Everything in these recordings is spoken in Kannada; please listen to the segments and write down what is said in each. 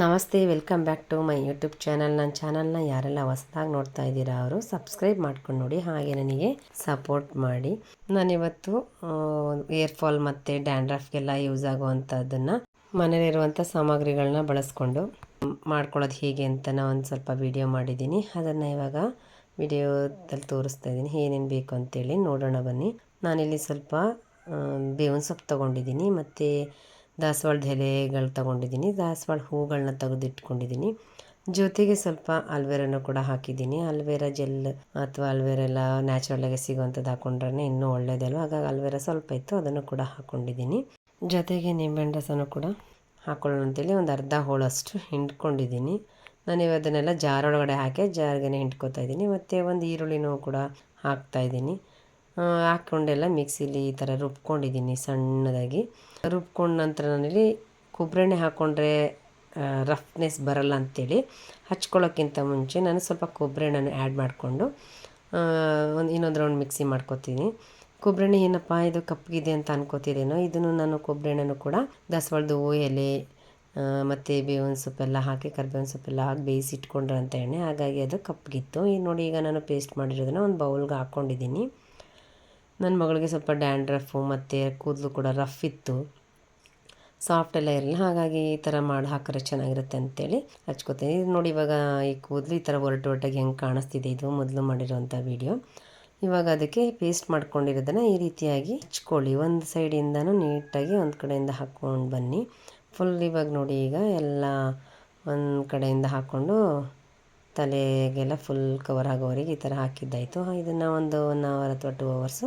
ನಮಸ್ತೆ, welcome back to my YouTube channel. ನನ್ನ ಚಾನಲ್ನ ಯಾರೆಲ್ಲ ಹೊಸದಾಗಿ ನೋಡ್ತಾ ಇದ್ದೀರಾ ಅವರು, ಸಬ್ಸ್ಕ್ರೈಬ್ ಮಾಡ್ಕೊಂಡು ನೋಡಿ, ಹಾಗೆ ನನಗೆ ಸಪೋರ್ಟ್ ಮಾಡಿ. ನಾನಿವತ್ತು ಏರ್ ಫಾಲ್ ಮತ್ತು ಡ್ಯಾಂಡ್ರಫ್ಗೆಲ್ಲ ಯೂಸ್ ಆಗುವಂಥದ್ದನ್ನು ಮನೇಲಿರುವಂಥ ಸಾಮಗ್ರಿಗಳನ್ನ ಬಳಸ್ಕೊಂಡು ಮಾಡ್ಕೊಳ್ಳೋದು ಹೇಗೆ ಅಂತ ನಾನು ಒಂದು ಸ್ವಲ್ಪ ವಿಡಿಯೋ ಮಾಡಿದ್ದೀನಿ. ಅದನ್ನು ಇವಾಗ ವಿಡಿಯೋದಲ್ಲಿ ತೋರಿಸ್ತಾ ಇದ್ದೀನಿ. ಏನೇನು ಬೇಕು ಅಂತೇಳಿ ನೋಡೋಣ ಬನ್ನಿ. ನಾನಿಲ್ಲಿ ಸ್ವಲ್ಪ ಬೇವಿನ ಸೊಪ್ಪು ತೊಗೊಂಡಿದ್ದೀನಿ. ಮತ್ತು ದಾಸವಾಳದ ಎಲೆಗಳು ತಗೊಂಡಿದ್ದೀನಿ. ದಾಸವಾಳ ಹೂಗಳನ್ನ ತೆಗೆದಿಟ್ಕೊಂಡಿದ್ದೀನಿ. ಜೊತೆಗೆ ಸ್ವಲ್ಪ ಅಲ್ವೇರನ್ನು ಕೂಡ ಹಾಕಿದ್ದೀನಿ. ಅಲ್ವೇರಾ ಜೆಲ್ ಅಥವಾ ಅಲ್ವೇರಾ ಎಲ್ಲ ನ್ಯಾಚುರಲಾಗಿ ಸಿಗುವಂಥದ್ದು ಹಾಕೊಂಡ್ರೆ ಇನ್ನೂ ಒಳ್ಳೆಯದಲ್ವ ಹಾಗಾಗಿ ಅಲ್ವೇರಾ ಸ್ವಲ್ಪ ಇತ್ತು, ಅದನ್ನು ಕೂಡ ಹಾಕ್ಕೊಂಡಿದ್ದೀನಿ ಜೊತೆಗೆ ನಿಂಬೆಹಣ್ಣು ರಸನೂ ಕೂಡ ಹಾಕೊಳ್ಳೋಣ ಅಂತೇಳಿ ಒಂದು ಅರ್ಧ ಹೋಳಷ್ಟು ಹಿಂಡ್ಕೊಂಡಿದ್ದೀನಿ. ನಾನು ಇವಾಗ ಅದನ್ನೆಲ್ಲ ಜಾರೊಳಗಡೆ ಹಾಕಿ ಜಾರ್ಗೆ ಹಿಂಡ್ಕೋತಾ ಇದ್ದೀನಿ. ಮತ್ತು ಒಂದು ಈರುಳ್ಳಿನೂ ಕೂಡ ಹಾಕ್ತಾಯಿದ್ದೀನಿ ಹಾಕ್ಕೊಂಡೆಲ್ಲ ಮಿಕ್ಸಿಲಿ ಈ ಥರ ರುಬ್ಕೊಂಡಿದ್ದೀನಿ ಸಣ್ಣದಾಗಿ. ರುಬ್ಕೊಂಡ ನಂತರ ನಾನಿಲ್ಲಿ ಕೊಬ್ಬರೆಣ್ಣೆ ಹಾಕ್ಕೊಂಡ್ರೆ ರಫ್ನೆಸ್ ಬರಲ್ಲ ಅಂತೇಳಿ ಹಚ್ಕೊಳ್ಳೋಕ್ಕಿಂತ ಮುಂಚೆ ನಾನು ಸ್ವಲ್ಪ ಕೊಬ್ಬರೆಣ್ಣೆನ ಆ್ಯಡ್ ಮಾಡಿಕೊಂಡು ಒಂದು ಇನ್ನೊಂದು ರೌಂಡ್ ಮಿಕ್ಸಿ ಮಾಡ್ಕೊತೀನಿ. ಕೊಬ್ಬರಿ ಏನಪ್ಪ ಇದು ಕಪ್ಪಗಿದೆ ಅಂತ ಅನ್ಕೋತಿದ್ದೇನೋ ಇದನ್ನು ನಾನು ಕೊಬ್ಬರೆಣ್ಣೆನೂ ಕೂಡ ದಾಸವಾಳದ ಹೂ ಎಲೆ ಮತ್ತು ಬೇವಿನ ಸೊಪ್ಪೆಲ್ಲ ಹಾಕಿ, ಕರ್ಬೇವಿನ ಸೊಪ್ಪೆಲ್ಲ ಹಾಕಿ ಬೇಯಿಸಿ ಅಂತ ಎಣ್ಣೆ, ಹಾಗಾಗಿ ಅದು ಕಪ್ಪಗಿತ್ತು ಈಗ ನೋಡಿ ಈಗ ನಾನು ಪೇಸ್ಟ್ ಮಾಡಿರೋದನ್ನ ಒಂದು ಬೌಲ್ಗೆ ಹಾಕ್ಕೊಂಡಿದ್ದೀನಿ ನನ್ನ ಮಗಳಿಗೆ ಸ್ವಲ್ಪ ಡ್ಯಾಂಡ್ರಫು ಮತ್ತು ಕೂದಲು ಕೂಡ ರಫ್ ಇತ್ತು. ಸಾಫ್ಟ್ ಎಲ್ಲ ಇರಲಿಲ್ಲ. ಹಾಗಾಗಿ ಈ ಥರ ಮಾಡಿ, ಹಾಕಿದ್ರೆ ಚೆನ್ನಾಗಿರುತ್ತೆ ಅಂತೇಳಿ ಹಚ್ಕೋತೀನಿ. ಇದು ನೋಡಿ, ಇವಾಗ ಈ ಕೂದಲು ಈ ಥರ ಒರಟು ಒರಟಾಗಿ ಹೆಂಗೆ ಕಾಣಿಸ್ತಿದೆ ಇದು ಮೊದಲು ಮಾಡಿರೋಂಥ ವಿಡಿಯೋ ಇವಾಗ ಅದಕ್ಕೆ ಪೇಸ್ಟ್ ಮಾಡ್ಕೊಂಡಿರೋದನ್ನು ಈ ರೀತಿಯಾಗಿ ಹಚ್ಕೊಳ್ಳಿ. ಒಂದು ಸೈಡಿಂದನೂ ನೀಟಾಗಿ ಒಂದು ಕಡೆಯಿಂದ ಹಾಕ್ಕೊಂಡು ಬನ್ನಿ. ಫುಲ್ ಇವಾಗ ನೋಡಿ, ಈಗ ಎಲ್ಲ ಒಂದು ಕಡೆಯಿಂದ ಹಾಕ್ಕೊಂಡು ತಲೆಗೆಲ್ಲ ಫುಲ್ ಕವರ್ ಆಗೋವರೆಗೆ ಈ ಥರ ಹಾಕಿದ್ದಾಯಿತು. ಇದನ್ನು ಒಂದು ಒನ್ ಅವರ್ ಅಥವಾ ಟೂ ಅವರ್ಸು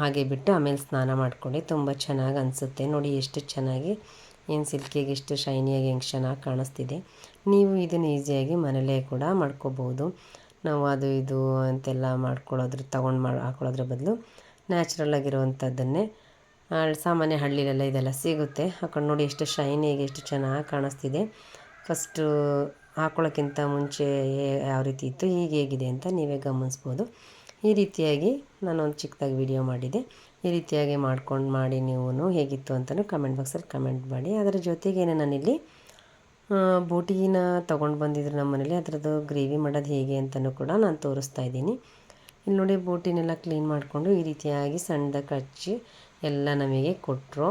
ಹಾಗೆ ಬಿಟ್ಟು ಆಮೇಲೆ ಸ್ನಾನ ಮಾಡಿಕೊಂಡೆ. ತುಂಬ ಚೆನ್ನಾಗಿ ಅನಿಸುತ್ತೆ. ನೋಡಿ ಎಷ್ಟು ಚೆನ್ನಾಗಿ ಏನು ಸಿಲ್ಕಿಗೆ ಎಷ್ಟು ಶೈನಿಯಾಗಿ ಹೆಂಗೆ ಚೆನ್ನಾಗಿ ಕಾಣಿಸ್ತಿದೆ. ನೀವು ಇದನ್ನು ಈಸಿಯಾಗಿ ಮನೇಲೇ ಕೂಡ ಮಾಡ್ಕೋಬೋದು. ನಾವು ಅದು ಇದು ಅಂತೆಲ್ಲ ಮಾಡ್ಕೊಳ್ಳೋದ್ರ, ತೊಗೊಂಡು ಮಾಡಿ ಹಾಕೊಳ್ಳೋದ್ರ ಬದಲು ನ್ಯಾಚುರಲ್ ಆಗಿರುವಂಥದ್ದನ್ನೇ ಸಾಮಾನ್ಯ ಹಳ್ಳಿಲೆಲ್ಲ ಇದೆಲ್ಲ ಸಿಗುತ್ತೆ. ಹಾಕೊಂಡು ನೋಡಿ ಎಷ್ಟು ಶೈನಿಯಾಗಿ, ಎಷ್ಟು ಚೆನ್ನಾಗಿ ಕಾಣಿಸ್ತಿದೆ. ಫಸ್ಟು ಹಾಕೊಳ್ಳೋಕ್ಕಿಂತ ಮುಂಚೆ ಯಾವ ರೀತಿ ಇತ್ತು ಈಗ ಹೇಗಿದೆ ಅಂತ ನೀವೇ ಗಮನಿಸ್ಬೋದು. ಈ ರೀತಿಯಾಗಿ ನಾನೊಂದು ಚಿಕ್ಕದಾಗಿ ವಿಡಿಯೋ ಮಾಡಿದೆ. ಈ ರೀತಿಯಾಗಿ ಮಾಡ್ಕೊಂಡು ಮಾಡಿ ನೀವು ಹೇಗಿತ್ತು ಅಂತಲೂ ಕಮೆಂಟ್ ಬಾಕ್ಸಲ್ಲಿ ಕಮೆಂಟ್ ಮಾಡಿ. ಅದರ ಜೊತೆಗೇನೆ ನಾನಿಲ್ಲಿ ಬೋಟಿನ ತೊಗೊಂಡು ಬಂದಿದ್ರು ನಮ್ಮ ಮನೇಲಿ ಅದರದ್ದು ಗ್ರೇವಿ ಮಾಡೋದು ಹೇಗೆ ಅಂತಲೂ ಕೂಡ ನಾನು ತೋರಿಸ್ತಾ ಇದ್ದೀನಿ. ಇಲ್ಲಿ ನೋಡಿ ಬೋಟಿನೆಲ್ಲ ಕ್ಲೀನ್ ಮಾಡಿಕೊಂಡು ಈ ರೀತಿಯಾಗಿ ಸಣ್ಣದಾಗಿ ಕಚ್ಚಿ ಎಲ್ಲ ನಮಗೆ ಕೊಟ್ಟರು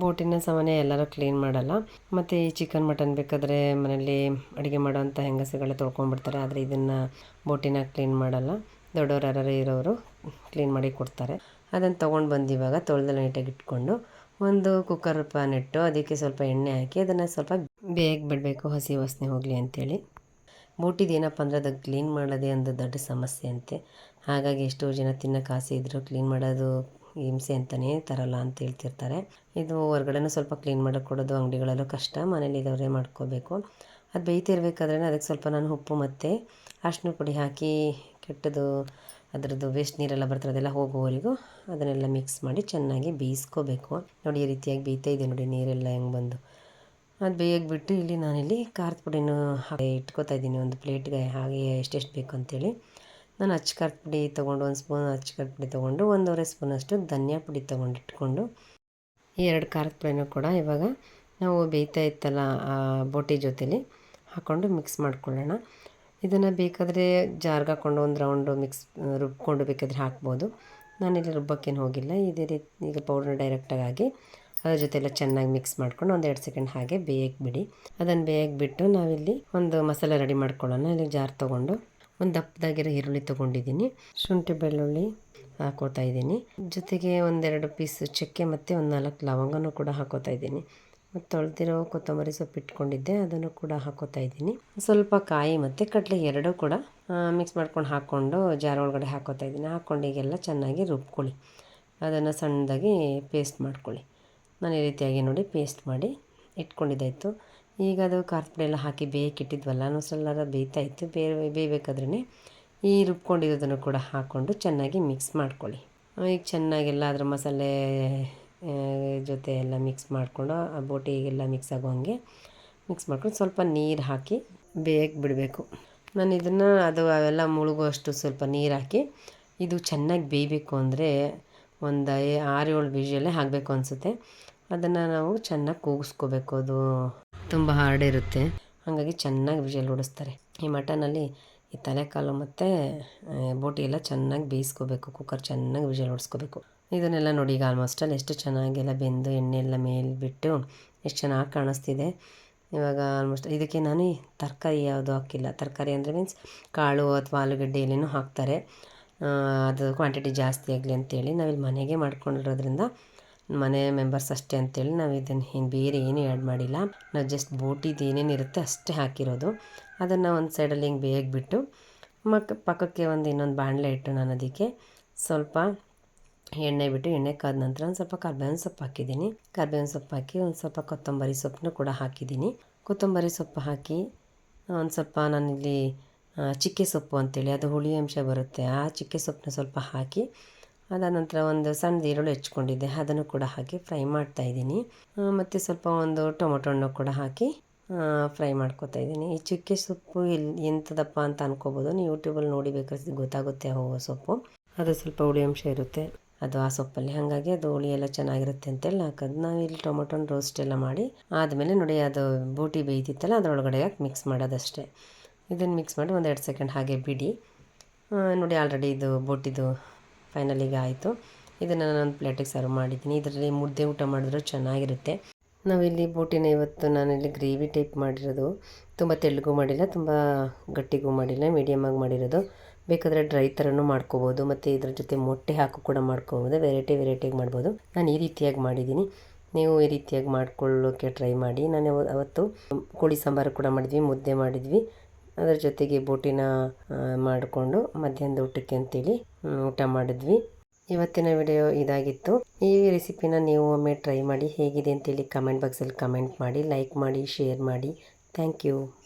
ಬೋಟಿನ ಸಾಮಾನ್ಯ ಎಲ್ಲರೂ ಕ್ಲೀನ್ ಮಾಡಲ್ಲ. ಮತ್ತು ಈ ಚಿಕನ್ ಮಟನ್ ಬೇಕಾದರೆ ಮನೇಲಿ ಅಡುಗೆ ಮಾಡೋವಂಥ ಹೆಂಗಸುಗಳೇ ತೊಳ್ಕೊಂಡ್ಬಿಡ್ತಾರೆ. ಆದರೆ ಇದನ್ನು ಬೋಟಿನ ಕ್ಲೀನ್ ಮಾಡಲ್ಲ. ದೊಡ್ಡವ್ರು ಯಾರು ಇರೋರು ಕ್ಲೀನ್ ಮಾಡಿ ಕೊಡ್ತಾರೆ. ಅದನ್ನು ತೊಗೊಂಡು ಬಂದು ಇವಾಗ ತೊಳೆದೆಲ್ಲ ನೀಟಾಗಿ ಇಟ್ಕೊಂಡು ಒಂದು ಕುಕ್ಕರ್ ಪ್ಯಾನ್ ಇಟ್ಟು ಅದಕ್ಕೆ ಸ್ವಲ್ಪ ಎಣ್ಣೆ ಹಾಕಿ ಅದನ್ನು ಸ್ವಲ್ಪ ಬೇಗ ಬಿಡಬೇಕು, ಹಸಿ ವಾಸನೆ ಹೋಗಲಿ ಅಂಥೇಳಿ ಬೂಟಿದು ಏನಪ್ಪ ಅಂದರೆ ಅದು ಕ್ಲೀನ್ ಮಾಡೋದೇ ಒಂದು ದೊಡ್ಡ ಸಮಸ್ಯೆ ಅಂತೆ. ಹಾಗಾಗಿ ಎಷ್ಟೋ ಜನ ತಿನ್ನೋಕೆ ಆಸೆ ಇದ್ದರೂ ಕ್ಲೀನ್ ಮಾಡೋದು ಹಿಂಸೆ ಅಂತಲೇ ತರಲ್ಲ ಅಂತ ಹೇಳ್ತಿರ್ತಾರೆ. ಇದು ಹೊರ್ಗಡೆನೂ ಸ್ವಲ್ಪ ಕ್ಲೀನ್ ಮಾಡೋಕೆ ಕೊಡೋದು ಅಂಗಡಿಗಳಲ್ಲೂ ಕಷ್ಟ, ಮನೇಲಿ ಇದ್ದವರೇ ಮಾಡ್ಕೋಬೇಕು. ಅದು ಬೇಯ್ತಿರ್ಬೇಕಾದ್ರೆ ಅದಕ್ಕೆ ಸ್ವಲ್ಪ ನಾನು ಉಪ್ಪು ಮತ್ತು ಅರಿಶಿನ ಪುಡಿ ಹಾಕಿ ಕೆಟ್ಟದು ಅದರದ್ದು ವೇಸ್ಟ್ ನೀರೆಲ್ಲ ಬರ್ತಾರೆ ಅದೆಲ್ಲ ಹೋಗುವವರೆಗೂ ಅದನ್ನೆಲ್ಲ ಮಿಕ್ಸ್ ಮಾಡಿ ಚೆನ್ನಾಗಿ ಬೇಯಿಸ್ಕೋಬೇಕು. ನೋಡಿ ಈ ರೀತಿಯಾಗಿ ಬೇಯ್ತಾ ಇದೆ ನೋಡಿ, ನೀರೆಲ್ಲ ಹೆಂಗೆ ಬಂದು. ಅದು ಬೇಯಕ್ಕೆ ಇಲ್ಲಿ ನಾನಿಲ್ಲಿ ಖಾರದ ಪುಡಿನೂ ಹಾಗೆ ಇಟ್ಕೋತಾ ಇದ್ದೀನಿ. ಒಂದು ಪ್ಲೇಟ್ಗೆ ಹಾಗೆ ಎಷ್ಟೆಷ್ಟು ಬೇಕು ಅಂತೇಳಿ. ನಾನು ಅಚ್ಚ ಖಾರದ ಪುಡಿ ತೊಗೊಂಡು, ಒಂದು ಸ್ಪೂನ್ ಅಚ್ಚ ಖಾರದ ಪುಡಿ ತೊಗೊಂಡು, ಒಂದೂವರೆ ಸ್ಪೂನಷ್ಟು ಧನಿಯಾ ಪುಡಿ ತೊಗೊಂಡು ಇಟ್ಕೊಂಡು, ಈ ಎರಡು ಖಾರದ ಪುಡಿನೂ ಕೂಡ ಇವಾಗ ನಾವು ಬೇಯ್ತಾ ಇತ್ತಲ್ಲ ಆ ಬೋಟಿ ಜೊತೇಲಿ ಹಾಕ್ಕೊಂಡು ಮಿಕ್ಸ್ ಮಾಡ್ಕೊಳ್ಳೋಣ. ಇದನ್ನು ಬೇಕಾದರೆ ಜಾರ್ಗೆ ಹಾಕ್ಕೊಂಡು ಒಂದು ರೌಂಡು ಮಿಕ್ಸ್ ರುಬ್ಕೊಂಡು ಬೇಕಾದರೆ ಹಾಕ್ಬೋದು. ನಾನಿಲ್ಲಿ ರುಬ್ಬಕ್ಕೇನು ಹೋಗಿಲ್ಲ. ಇದೇ ರೀತಿ ಈಗ ಪೌಡ್ರ್ ಡೈರೆಕ್ಟಾಗಿ ಅದ್ರ ಜೊತೆಲ್ಲ ಚೆನ್ನಾಗಿ ಮಿಕ್ಸ್ ಮಾಡ್ಕೊಂಡು ಒಂದು ಎರಡು ಸೆಕೆಂಡ್ ಹಾಗೆ ಬೇಯಕ್ಕೆ ಬಿಡಿ. ಅದನ್ನು ಬೇಯಕ್ಕೆ ಬಿಟ್ಟು ನಾವಿಲ್ಲಿ ಒಂದು ಮಸಾಲೆ ರೆಡಿ ಮಾಡ್ಕೊಳ್ಳೋಣ. ಇಲ್ಲಿ ಜಾರ್ ತೊಗೊಂಡು ಒಂದು ದಪ್ಪದಾಗಿರೋ ಈರುಳ್ಳಿ ತೊಗೊಂಡಿದ್ದೀನಿ. ಶುಂಠಿ ಬೆಳ್ಳುಳ್ಳಿ ಹಾಕೋತಾ ಇದ್ದೀನಿ. ಜೊತೆಗೆ ಒಂದೆರಡು ಪೀಸ್ ಚಕ್ಕೆ ಮತ್ತು ಒಂದು ನಾಲ್ಕು ಲವಂಗನೂ ಕೂಡ ಹಾಕೋತಾ ಇದ್ದೀನಿ. ಮತ್ತು ತೊಳೆದಿರೋ ಕೊತ್ತಂಬರಿ ಸೊಪ್ಪು ಇಟ್ಕೊಂಡಿದ್ದೆ, ಅದನ್ನು ಕೂಡ ಹಾಕೋತಾ ಇದ್ದೀನಿ. ಸ್ವಲ್ಪ ಕಾಯಿ ಮತ್ತು ಕಡಲೆ ಎರಡೂ ಕೂಡ ಮಿಕ್ಸ್ ಮಾಡ್ಕೊಂಡು ಹಾಕ್ಕೊಂಡು ಜಾರ ಒಳಗಡೆ ಹಾಕೋತಾ ಇದ್ದೀನಿ. ಹಾಕ್ಕೊಂಡು ಈಗೆಲ್ಲ ಚೆನ್ನಾಗಿ ರುಬ್ಕೊಳ್ಳಿ. ಅದನ್ನು ಸಣ್ಣದಾಗಿ ಪೇಸ್ಟ್ ಮಾಡ್ಕೊಳ್ಳಿ. ನಾನು ಈ ರೀತಿಯಾಗಿ ನೋಡಿ ಪೇಸ್ಟ್ ಮಾಡಿ ಇಟ್ಕೊಂಡಿದ್ದಾಯಿತು. ಈಗ ಅದು ಖಾರದ ಎಲ್ಲ ಹಾಕಿ ಬೇಯಕ್ಕಿಟ್ಟಿದ್ವಲ್ಲ ಸ್ವಲ್ಪ ಬೇಯ್ತಾ ಇತ್ತು. ಬೇರೆ ಬೇಯಬೇಕಾದ್ರೆ ಈ ರುಬ್ಕೊಂಡಿರೋದನ್ನು ಕೂಡ ಹಾಕ್ಕೊಂಡು ಚೆನ್ನಾಗಿ ಮಿಕ್ಸ್ ಮಾಡ್ಕೊಳ್ಳಿ. ಈಗ ಚೆನ್ನಾಗೆಲ್ಲ ಅದರ ಮಸಾಲೆ ಜೊತೆ ಎಲ್ಲ ಮಿಕ್ಸ್ ಮಾಡಿಕೊಂಡು, ಆ ಬೋಟಿಗೆಲ್ಲ ಮಿಕ್ಸ್ ಆಗೋ ಹಾಗೆ ಮಿಕ್ಸ್ ಮಾಡ್ಕೊಂಡು ಸ್ವಲ್ಪ ನೀರು ಹಾಕಿ ಬೇಯಕ್ಕೆ ಬಿಡಬೇಕು. ನಾನು ಇದನ್ನು ಅದು ಅವೆಲ್ಲ ಮುಳುಗುವಷ್ಟು ಸ್ವಲ್ಪ ನೀರು ಹಾಕಿ, ಇದು ಚೆನ್ನಾಗಿ ಬೇಯಬೇಕು ಅಂದರೆ ಒಂದು ಆರು ಏಳು ಬೀಜಲ್ಲೇ ಹಾಕಬೇಕು ಅನಿಸುತ್ತೆ. ಅದನ್ನು ನಾವು ಚೆನ್ನಾಗಿ ಕೂಗಿಸ್ಕೋಬೇಕು. ಅದು ತುಂಬ ಹಾರ್ಡ್ ಇರುತ್ತೆ. ಹಾಗಾಗಿ ಚೆನ್ನಾಗಿ ಬೀಜಲ್ಲಿ ಓಡಿಸ್ತಾರೆ. ಈ ಮಟನಲ್ಲಿ ಈ ತಲೆಕಾಲು ಮತ್ತು ಬೋಟಿ ಎಲ್ಲ ಚೆನ್ನಾಗಿ ಬೇಯಿಸ್ಕೋಬೇಕು. ಕುಕ್ಕರ್ ಚೆನ್ನಾಗಿ ವಿಜಲ್ ಹೊಡಿಸ್ಕೋಬೇಕು ಇದನ್ನೆಲ್ಲ ನೋಡಿ ಈಗ ಆಲ್ಮೋಸ್ಟ್ ಅಲ್ಲಿ ಎಷ್ಟು ಚೆನ್ನಾಗೆಲ್ಲ ಬೆಂದು ಎಣ್ಣೆ ಎಲ್ಲ ಮೇಲೆ ಬಿಟ್ಟು ಎಷ್ಟು ಚೆನ್ನಾಗಿ ಕಾಣಿಸ್ತಿದೆ. ಇವಾಗ ಆಲ್ಮೋಸ್ಟ್ ಇದಕ್ಕೆ ನಾನು ತರಕಾರಿ ಯಾವುದು ಹಾಕಿಲ್ಲ. ತರಕಾರಿ ಅಂದರೆ ಮೀನ್ಸ್ ಕಾಳು ಅಥವಾ ಆಲೂಗಡ್ಡೆ ಎಲ್ಲೇನೂ ಹಾಕ್ತಾರೆ. ಅದು ಕ್ವಾಂಟಿಟಿ ಜಾಸ್ತಿ ಆಗಲಿ ಅಂತೇಳಿ ನಾವಿಲ್ಲಿ ಮನೆಗೆ ಮಾಡ್ಕೊಂಡಿರೋದ್ರಿಂದ ಮನೆ ಮೆಂಬರ್ಸ್ ಅಷ್ಟೇ ಅಂತೇಳಿ ನಾವು ಇದನ್ನು ಏನು ಬೇರೆ ಏನೂ ಆ್ಯಡ್ ಮಾಡಿಲ್ಲ. ನಾವು ಜಸ್ಟ್ ಬೋಟಿದು ಏನೇನು ಇರುತ್ತೆ ಅಷ್ಟೇ ಹಾಕಿರೋದು. ಅದನ್ನು ಒಂದು ಸೈಡಲ್ಲಿ ಹಿಂಗೆ ಬೇಯಕ್ಕೆ ಮಕ್ಕ ಪಕ್ಕಕ್ಕೆ ಒಂದು ಇನ್ನೊಂದು ಬಾಣಲೆ ಇಟ್ಟು ನಾನು ಅದಕ್ಕೆ ಸ್ವಲ್ಪ ಎಣ್ಣೆ ಬಿಟ್ಟು ಎಣ್ಣೆ ಕಾದ ನಂತರ ಒಂದು ಸ್ವಲ್ಪ ಕರ್ಬೇವಿನ ಸೊಪ್ಪು ಹಾಕಿದ್ದೀನಿ. ಕರ್ಬೇವಿನ ಸೊಪ್ಪು ಹಾಕಿ ಒಂದು ಸ್ವಲ್ಪ ಕೊತ್ತಂಬರಿ ಸೊಪ್ಪನ್ನು ಕೂಡ ಹಾಕಿದ್ದೀನಿ. ಕೊತ್ತಂಬರಿ ಸೊಪ್ಪು ಹಾಕಿ ಒಂದು ಸ್ವಲ್ಪ ನಾನಿಲ್ಲಿ ಚಿಕ್ಕೆ ಸೊಪ್ಪು ಅಂತೇಳಿ, ಅದು ಹುಳಿ ಅಂಶ ಬರುತ್ತೆ, ಆ ಚಿಕ್ಕೆ ಸೊಪ್ಪನ್ನ ಸ್ವಲ್ಪ ಹಾಕಿ, ಅದಾದ ನಂತರ ಒಂದು ಸಣ್ಣ ಈರುಳ್ಳಿ ಹೆಚ್ಕೊಂಡಿದ್ದೆ, ಅದನ್ನು ಕೂಡ ಹಾಕಿ ಫ್ರೈ ಮಾಡ್ತಾ ಇದ್ದೀನಿ. ಮತ್ತು ಸ್ವಲ್ಪ ಒಂದು ಟೊಮೊಟೊ ಹಣ್ಣು ಕೂಡ ಹಾಕಿ ಫ್ರೈ ಮಾಡ್ಕೊತಾ ಇದ್ದೀನಿ. ಈ ಚಿಕ್ಕೆ ಸೊಪ್ಪು ಎಲ್ಲಿ ಎಂಥದಪ್ಪ ಅಂತ ಅನ್ಕೋಬೋದು. ನೀವು ಯೂಟ್ಯೂಬಲ್ಲಿ ನೋಡಿ ಬೇಕಾದ್ರೆ ಗೊತ್ತಾಗುತ್ತೆ ಹೋಗೋ ಸೊಪ್ಪು. ಅದು ಸ್ವಲ್ಪ ಹುಳಿ ಅಂಶ ಇರುತ್ತೆ. ಅದು ಆ ಸೊಪ್ಪಲ್ಲಿ. ಹಾಗಾಗಿ ಅದು ಹುಳಿ ಎಲ್ಲ ಚೆನ್ನಾಗಿರುತ್ತೆ ಅಂತೇಳಿ ಹಾಕೋದು. ಇಲ್ಲಿ ಟೊಮೊಟೊನ ರೋಸ್ಟ್ ಎಲ್ಲ ಮಾಡಿ ಆದಮೇಲೆ ನೋಡಿ ಅದು ಬೂಟಿ ಬೇಯ್ತಿತ್ತಲ್ಲ ಅದರೊಳಗಡೆ ಹಾಕಿ ಮಿಕ್ಸ್ ಮಾಡೋದಷ್ಟೇ. ಇದನ್ನು ಮಿಕ್ಸ್ ಮಾಡಿ ಒಂದು ಎರಡು ಸೆಕೆಂಡ್ ಹಾಗೆ ಬಿಡಿ. ನೋಡಿ ಆಲ್ರೆಡಿ ಇದು ಬೋಟಿದು ಫೈನಲಿಗೆ ಆಯಿತು. ಇದನ್ನು ನಾನು ಒಂದು ಪ್ಲೇಟಿಗೆ ಸರ್ವ್ ಮಾಡಿದ್ದೀನಿ. ಇದರಲ್ಲಿ ಮುದ್ದೆ ಊಟ ಮಾಡಿದ್ರೂ ಚೆನ್ನಾಗಿರುತ್ತೆ. ನಾವಿಲ್ಲಿ ಬೋಟಿನ ಇವತ್ತು ನಾನಿಲ್ಲಿ ಗ್ರೇವಿ ಟೈಪ್ ಮಾಡಿರೋದು. ತುಂಬ ತೆಳ್ಳಗೂ ಮಾಡಿಲ್ಲ, ತುಂಬ ಗಟ್ಟಿಗೂ ಮಾಡಿಲ್ಲ ಮೀಡಿಯಮ್ ಆಗಿ ಮಾಡಿರೋದು. ಬೇಕಾದರೆ ಡ್ರೈ ಥರನೂ ಮಾಡ್ಕೋಬೋದು, ಮತ್ತು ಇದ್ರ ಜೊತೆ ಮೊಟ್ಟೆ ಹಾಕು ಕೂಡ ಮಾಡ್ಕೋಬೋದು ವೆರೈಟಿ ವೆರೈಟಿಯಾಗಿ ಮಾಡ್ಬೋದು. ನಾನು ಈ ರೀತಿಯಾಗಿ ಮಾಡಿದ್ದೀನಿ. ನೀವು ಈ ರೀತಿಯಾಗಿ ಮಾಡ್ಕೊಳ್ಳೋಕ್ಕೆ ಟ್ರೈ ಮಾಡಿ. ನಾನು ಅವ- ಅವತ್ತು ಕೋಳಿ ಸಾಂಬಾರು ಕೂಡ ಮಾಡಿದ್ವಿ, ಮುದ್ದೆ ಮಾಡಿದ್ವಿ. ಅದರ ಜೊತೆಗೆ ಬೋಟಿನ ಮಾಡಿಕೊಂಡು ಮಧ್ಯಾಹ್ನದ ಊಟಕ್ಕೆ ಅಂತೇಳಿ ಊಟ ಮಾಡಿದ್ವಿ. ಇವತ್ತಿನ ವಿಡಿಯೋ ಇದಾಗಿತ್ತು. ಈ ರೆಸಿಪಿನ ನೀವು ಒಮ್ಮೆ ಟ್ರೈ ಮಾಡಿ, ಹೇಗಿದೆ ಅಂತೇಳಿ ಕಮೆಂಟ್ ಬಾಕ್ಸಲ್ಲಿ ಕಮೆಂಟ್ ಮಾಡಿ ಲೈಕ್ ಮಾಡಿ ಶೇರ್ ಮಾಡಿ. Thank you